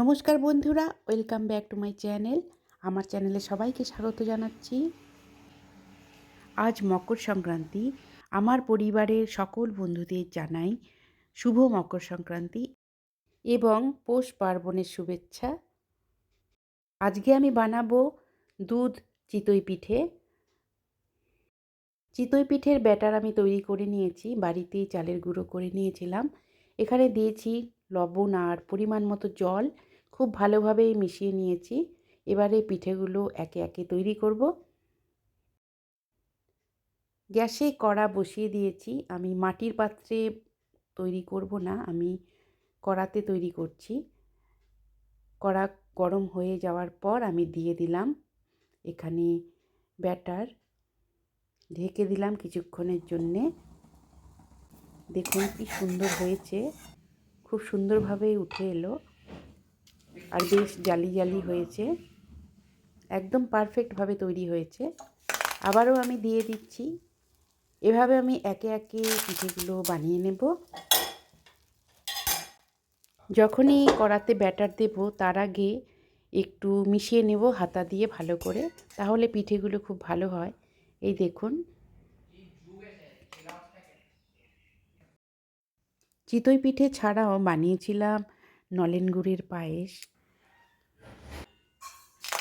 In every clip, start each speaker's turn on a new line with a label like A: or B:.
A: নমস্কার বন্ধুরা, welcome back to my channel. আমার চ্যানেলে সবাইকে স্বাগত জানাচ্ছি। আজ মকর সংক্রান্তি, আমার পরিবারের সকল বন্ধুদের জানাই শুভ মকর সংক্রান্তি এবং পৌষ পার্বণের শুভেচ্ছা। আজকে আমি বানাবো দুধ চিতই পিঠে। চিতই পিঠের ব্যাটার আমি তৈরি করে নিয়েছি, বাড়িতেই চালের গুঁড়ো করে নিয়েছিলাম। এখানে দিয়েছি লবণ আর পরিমাণ মতো জল। খুব ভালোভাবে মিশিয়ে নিয়েছি। এবারে পিঠেগুলো একে একে তৈরি করব। গ্যাসে কড়া বসিয়ে দিয়েছি। আমি মাটির পাত্রে তৈরি করব না, আমি কড়াতে তৈরি করছি। কড়া গরম হয়ে যাওয়ার পর আমি দিয়ে দিলাম এখানে ব্যাটার। ঢেকে দিলাম কিছুক্ষণের জন্যে। দেখুন কি সুন্দর হয়েছে। খুব সুন্দরভাবে উঠে এলো। আর বেশ জালি জালি হয়েছে। একদম পারফেক্টভাবে তৈরি হয়েছে। আবারও আমি দিয়ে দিচ্ছি। এভাবে আমি একে একে পিঠেগুলো বানিয়ে নেব। যখনই কড়াতে ব্যাটার দেব, তার আগে একটু মিশিয়ে নেব হাতা দিয়ে ভালো করে, তাহলে পিঠেগুলো খুব ভালো হয়। এই দেখুন। চিতই পিঠে ছাড়াও বানিয়েছিলাম নলেন গুড়ের পায়েস।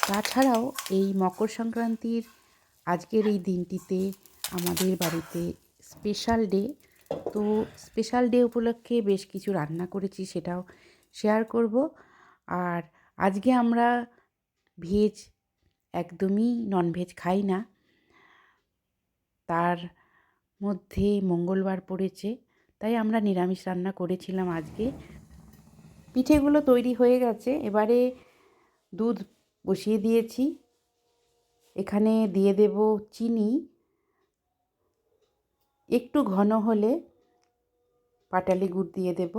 A: তাছাড়াও এই মকর সংক্রান্তির আজকের এই দিনটিতে আমাদের বাড়িতে স্পেশাল ডে তো স্পেশাল ডে উপলক্ষে বেশ কিছু রান্না করেছি সেটাও শেয়ার করব। আর আজকে আমরা ভেজ একদমই ননভেজ খাই না। তার মধ্যে মঙ্গলবার পড়েছে, তাই আমরা নিরামিষ রান্না করেছিলাম আজকে। পিঠেগুলো তৈরি হয়ে গেছে, এবারে দুধ বসিয়ে দিয়েছি। এখানে দিয়ে দেব চিনি। একটু ঘন হলে পাটালি গুড় দিয়ে দেব।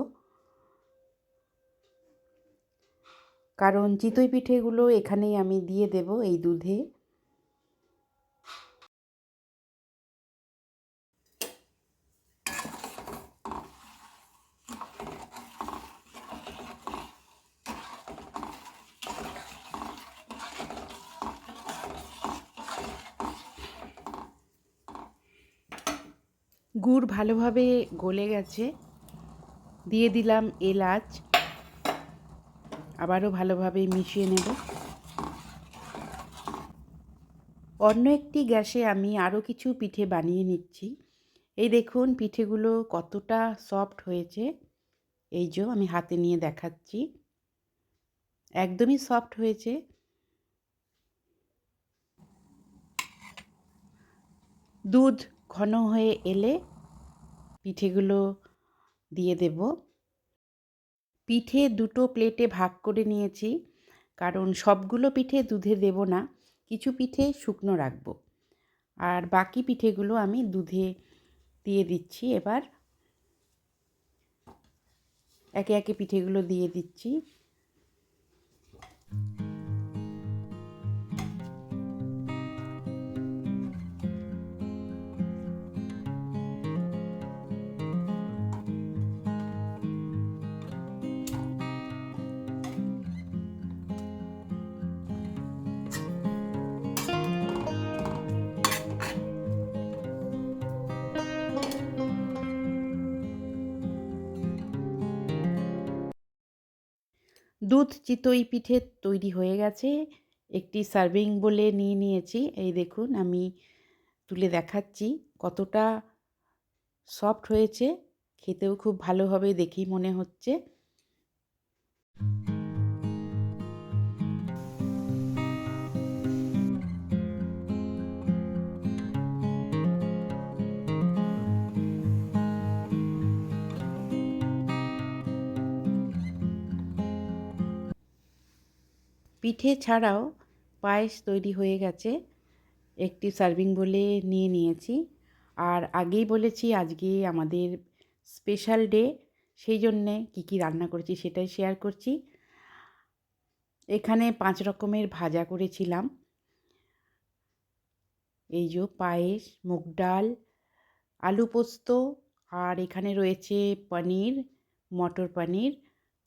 A: কারণ চিতই পিঠেগুলো এখানেই আমি দিয়ে দেব এই দুধে। গুড় ভালোভাবে গলে গেছে। দিয়ে দিলাম এলাচ। আবারও ভালোভাবে মিশিয়ে নেব। অন্য একটি গ্যাসে আমি আরও কিছু পিঠে বানিয়ে নিচ্ছি। এই দেখুন, পিঠেগুলো কতটা সফট হয়েছে। এই যে আমি হাতে নিয়ে দেখাচ্ছি। একদমই সফট হয়েছে। দুধ ঘন হয়ে এলে পিঠেগুলো দিয়ে দেব। পিঠে দুটো প্লেটে ভাগ করে নিয়েছি, কারণ সবগুলো পিঠে দুধে দেব না, কিছু পিঠে শুকনো রাখব। আর বাকি পিঠেগুলো আমি দুধে দিয়ে দিচ্ছি। এবার একে একে পিঠেগুলো দিয়ে দিচ্ছি। দুধ চিতই পিঠে তৈরি হয়ে গেছে। একটি সার্ভিং বলে নিয়ে নিয়েছি। এই দেখুন, আমি তুলে দেখাচ্ছি কতটা সফট হয়েছে। খেতেও খুব ভালো হবে দেখেই মনে হচ্ছে। পিঠে ছাড়াও পায়েস তৈরি হয়ে গেছে। একটি সার্ভিং বলে নিয়ে নিয়েছি। আর আগেই বলেছি, আজকে আমাদের স্পেশাল ডে সেই জন্যে কী কী রান্না করেছি সেটাই শেয়ার করছি। এখানে পাঁচ রকমের ভাজা করেছিলাম। এই যে পায়েস, মুগ ডাল, আলু পোস্ত, আর এখানে রয়েছে পনির, মটর পনির,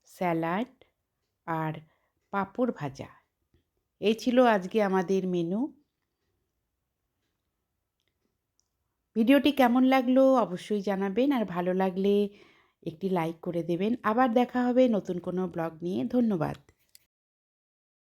A: স্যালাড, আর পাঁপড় ভাজা। এই ছিল আজকে আমাদের মেনু ভিডিওটি কেমন লাগল অবশ্যই জানাবেন, আর ভালো লাগলে একটি লাইক করে দেবেন। আবার দেখা হবে নতুন কোনো ব্লগ নিয়ে। ধন্যবাদ।